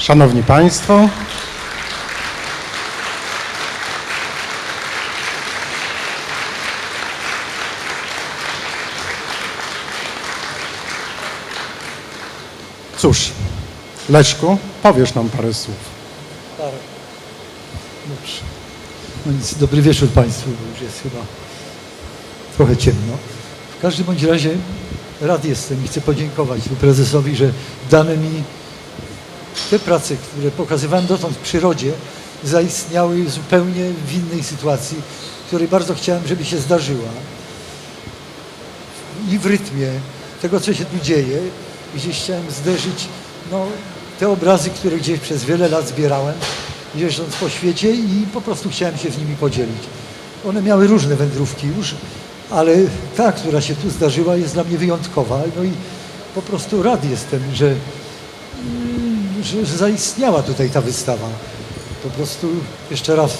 Szanowni Państwo, cóż, Leszku, powiesz nam parę słów. Tak. Dobrze. No nic, dobry wieczór Państwu, bo już jest chyba trochę ciemno. W każdym bądź razie rad jestem i chcę podziękować tu prezesowi, że dane mi te prace, które pokazywałem dotąd w przyrodzie, zaistniały zupełnie w innej sytuacji, której bardzo chciałem, żeby się zdarzyła. I w rytmie tego, co się tu dzieje, gdzieś chciałem zderzyć no, te obrazy, które gdzieś przez wiele lat zbierałem, jeżdżąc po świecie i po prostu chciałem się z nimi podzielić. One miały różne wędrówki już, ale ta, która się tu zdarzyła, jest dla mnie wyjątkowa. No i po prostu rad jestem, że, że, zaistniała tutaj ta wystawa. Po prostu jeszcze raz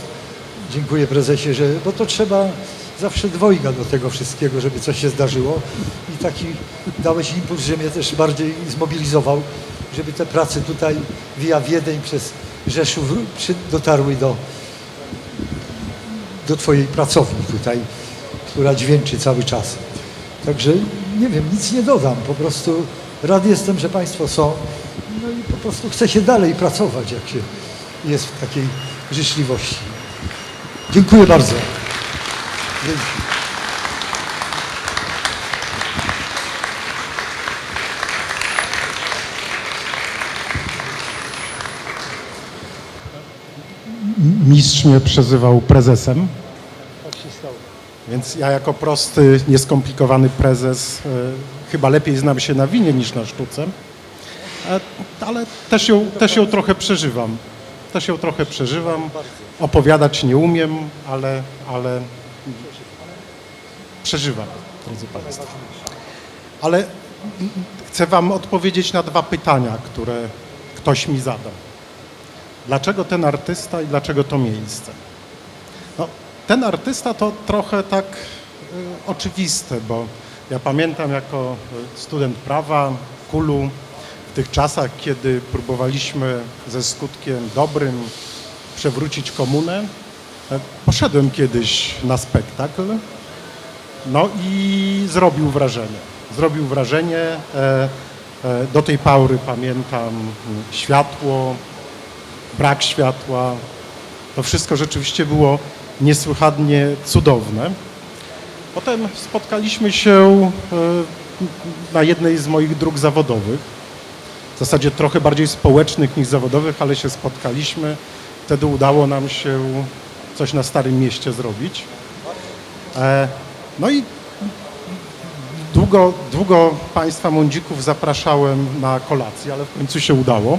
dziękuję prezesie, że, bo to trzeba zawsze dwojga do tego wszystkiego, żeby coś się zdarzyło i taki dałeś impuls, że mnie też bardziej zmobilizował, żeby te prace tutaj via Wiedeń przez Rzeszów dotarły do, do Twojej pracowni tutaj, która dźwięczy cały czas. Także nie wiem, nic nie dodam, po prostu rad jestem, że Państwo są, prostu chcę się dalej pracować, jak się jest w takiej życzliwości. Dziękuję bardzo. Dzięki. Mistrz mnie przezywał prezesem, Tak się stało. więc ja jako prosty, nieskomplikowany prezes e, chyba lepiej znam się na winie niż na sztuce, ale też ją, też ją trochę przeżywam. Też ją trochę przeżywam. Opowiadać nie umiem, ale, ale przeżywam, drodzy Państwo. Ale chcę Wam odpowiedzieć na dwa pytania, które ktoś mi zadał. Dlaczego ten artysta i dlaczego to miejsce? No, ten artysta to trochę tak y, oczywiste, bo ja pamiętam jako student prawa, kulu, w tych czasach, kiedy próbowaliśmy ze skutkiem dobrym przewrócić komunę, e, poszedłem kiedyś na spektakl, no i zrobił wrażenie. Zrobił wrażenie. E, e, do tej pory pamiętam światło, brak światła. To wszystko rzeczywiście było niesłychanie cudowne. Potem spotkaliśmy się na jednej z moich dróg zawodowych. W zasadzie trochę bardziej społecznych niż zawodowych, ale się spotkaliśmy. Wtedy udało nam się coś na Starym Mieście zrobić. E, No i długo, długo Państwa mądzików zapraszałem na kolację, ale w końcu się udało.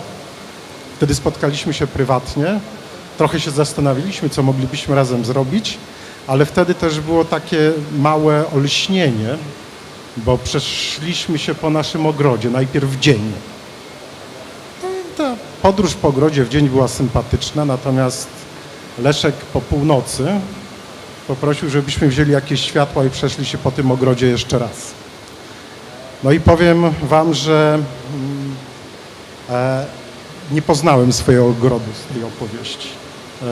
Wtedy spotkaliśmy się prywatnie. Trochę się zastanawialiśmy, co moglibyśmy razem zrobić, ale wtedy też było takie małe olśnienie, bo przeszliśmy się po naszym ogrodzie, najpierw w dzień. Podróż po ogrodzie w dzień była sympatyczna, natomiast Leszek po północy poprosił, żebyśmy wzięli jakieś światła i przeszli się po tym ogrodzie jeszcze raz. No i powiem Wam, że mm, e, nie poznałem swojego ogrodu z tej opowieści. E,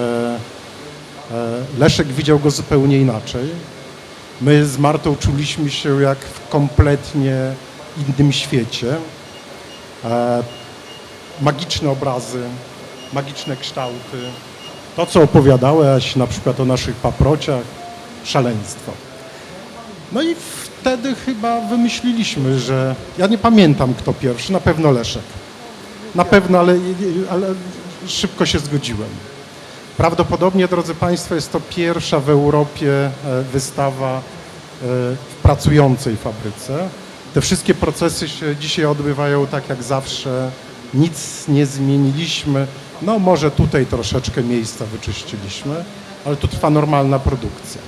e, Leszek widział go zupełnie inaczej. My z Martą czuliśmy się jak w kompletnie innym świecie. E, magiczne obrazy, magiczne kształty. To, co opowiadałeś na przykład o naszych paprociach, szaleństwo. No i wtedy chyba wymyśliliśmy, że ja nie pamiętam kto pierwszy, na pewno Leszek. Na pewno, ale, ale szybko się zgodziłem. Prawdopodobnie, drodzy Państwo, jest to pierwsza w Europie e, wystawa e, w pracującej fabryce. Te wszystkie procesy się dzisiaj odbywają tak jak zawsze. Nic nie zmieniliśmy. No może tutaj troszeczkę miejsca wyczyściliśmy, ale tu trwa normalna produkcja.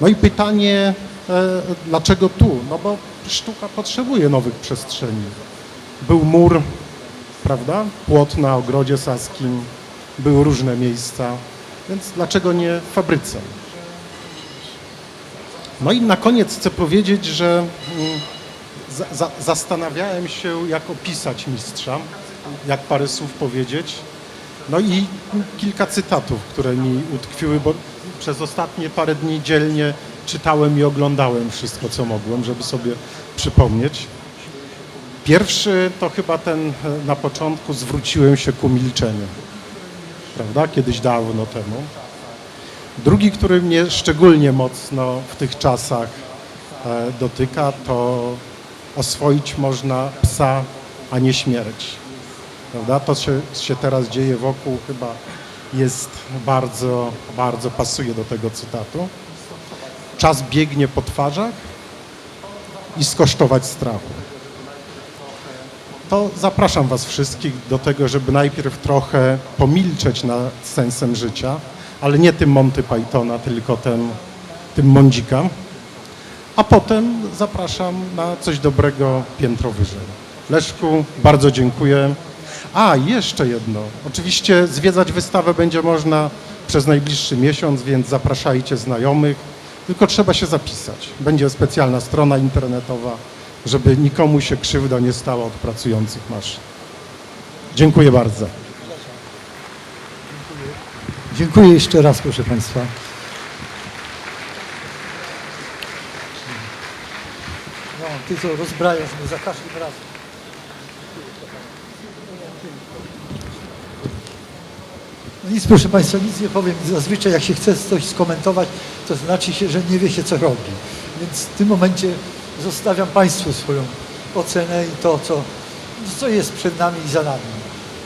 No i pytanie, e, dlaczego tu? No bo sztuka potrzebuje nowych przestrzeni. Był mur, prawda? Płot na ogrodzie saskim, były różne miejsca, więc dlaczego nie w fabryce? No i na koniec chcę powiedzieć, że mm, za, za, zastanawiałem się, jak opisać mistrza, jak parę słów powiedzieć. No i kilka cytatów, które mi utkwiły, bo przez ostatnie parę dni dzielnie czytałem i oglądałem wszystko, co mogłem, żeby sobie przypomnieć. Pierwszy to chyba ten e, na początku zwróciłem się ku milczeniu, prawda? Kiedyś dawno temu. Drugi, który mnie szczególnie mocno w tych czasach e, dotyka, to oswoić można psa, a nie śmierć. Prawda? To się, się teraz dzieje wokół chyba jest bardzo, bardzo pasuje do tego cytatu. Czas biegnie po twarzach i skosztować strachu. To zapraszam Was wszystkich do tego, żeby najpierw trochę pomilczeć nad sensem życia, ale nie tym Monty Pythona, tylko tym, tym Mądzika. A potem zapraszam na coś dobrego piętro wyżej. Leszku, bardzo dziękuję. A, jeszcze jedno. Oczywiście zwiedzać wystawę będzie można przez najbliższy miesiąc, więc zapraszajcie znajomych. Tylko trzeba się zapisać. Będzie specjalna strona internetowa, żeby nikomu się krzywda nie stała od pracujących maszyn. Dziękuję bardzo. Dziękuję jeszcze raz, proszę Państwa. Ty co, rozbrajasz mnie za każdym razem. Nic, proszę Państwa, nic nie powiem. Zazwyczaj jak się chce coś skomentować, to znaczy się, że nie wie się, co robi. Więc w tym momencie zostawiam Państwu swoją ocenę i to, co, co jest przed nami i za nami.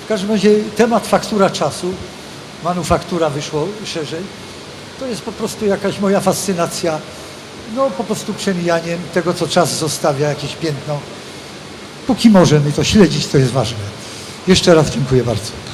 W każdym razie temat faktura czasu, manufaktura wyszło szerzej, to jest po prostu jakaś moja fascynacja, no po prostu przemijaniem tego, co czas zostawia, jakieś piętno. Póki możemy to śledzić, to jest ważne. Jeszcze raz dziękuję bardzo.